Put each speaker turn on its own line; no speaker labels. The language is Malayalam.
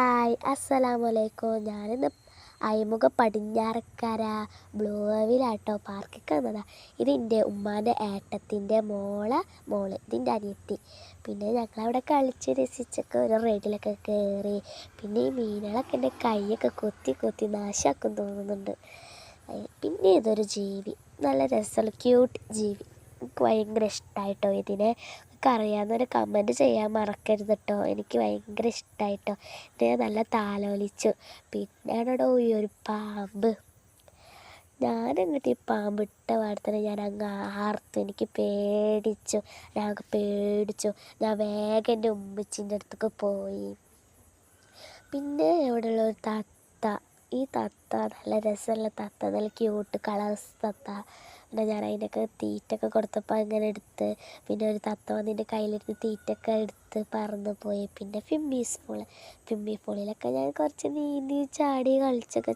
ഹായ് അസ്സലാമു അലൈക്കും ഞാനിന്ന് അയമുഖ പടിഞ്ഞാറക്കര ബ്ലൂവിലാട്ടോ പാർക്കിൽ വന്നതാ. ഇതിന്റെ ഉമ്മാന്റെ ഏട്ടത്തിന്റെ മോളെ മോൾ ഇതിന്റെ അനിയത്തി. പിന്നെ ഞങ്ങളവിടെ കളിച്ച് രസിച്ചൊക്കെ ഒരു റൈഡിലൊക്കെ കയറി പിന്നെ ഈ മീനുകളൊക്കെ എന്റെ കൈയൊക്കെ കൊത്തി കൊത്തി നാശമാക്കും തോന്നുന്നുണ്ട്. പിന്നെ ഇതൊരു ജീവി. നല്ല രസമുള്ള ക്യൂട്ട് ജീവി. എനിക്ക് ഭയങ്കര ഇഷ്ടമായിട്ടോ ഇതിനെ അറിയാവുന്നവർ കമന്റ് ചെയ്യാൻ മറക്കരുത് കേട്ടോ എനിക്ക് ഭയങ്കര ഇഷ്ടമായിട്ടോ ഇതേ നല്ല താലോലിച്ചു. പിന്നെയാണോ ഈ ഒരു പാമ്പ്. ഞാൻ എന്നിട്ട് ഈ പാമ്പ് ഇട്ട പാടത്തന്നെ ഞാൻ അങ്ങ് ആർത്തു. എനിക്ക് പേടിച്ചു. ഞാൻ പേടിച്ചു. ഞാൻ വേഗം എന്റെ ഉമ്മച്ചിന്റെ അടുത്തേക്ക് പോയി. പിന്നെ ഇവിടെയുള്ള ഒരു തത്ത ഈ തത്ത നല്ല രസമുള്ള തത്ത നല്ല ക്യൂട്ട് കളേഴ്സ് തത്ത. പിന്നെ ഞാൻ അതിനൊക്കെ തീറ്റൊക്കെ കൊടുത്തപ്പോൾ അങ്ങനെ എടുത്ത് പിന്നെ ഒരു തത്ത വന്ന് എന്റെ കയ്യിലിരുന്ന് തീറ്റൊക്കെ എടുത്ത് പറന്ന് പോയി. പിന്നെ ഫിമ്മീസ് പൂൾ ഫിമ്മി പൂളിലൊക്കെ ഞാൻ കുറച്ച് നീന്തി ചാടി കളിച്ചൊക്കെ